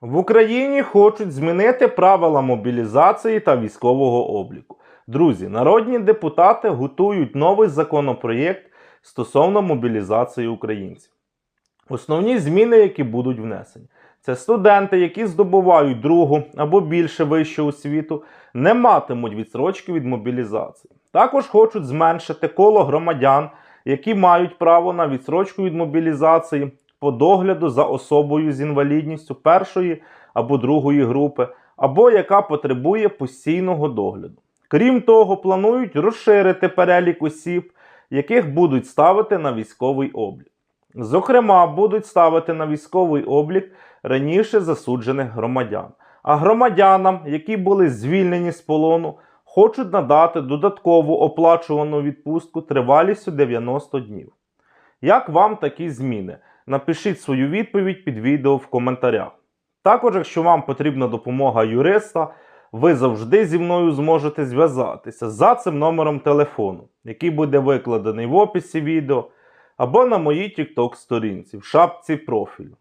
В Україні хочуть змінити правила мобілізації та військового обліку. Друзі, народні депутати готують новий законопроєкт стосовно мобілізації українців. Основні зміни, які будуть внесені, це студенти, які здобувають другу або більше вищу освіту, не матимуть відсрочки від мобілізації. Також хочуть зменшити коло громадян, які мають право на відсрочку від мобілізації по догляду за особою з інвалідністю першої або другої групи, або яка потребує постійного догляду. Крім того, планують розширити перелік осіб, яких будуть ставити на військовий облік. Зокрема, будуть ставити на військовий облік раніше засуджених громадян. А громадянам, які були звільнені з полону, хочуть надати додаткову оплачувану відпустку тривалістю 90 днів. Як вам такі зміни? Напишіть свою відповідь під відео в коментарях. Також, якщо вам потрібна допомога юриста, ви завжди зі мною зможете зв'язатися за цим номером телефону, який буде викладений в описі відео або на моїй TikTok сторінці в шапці профілю.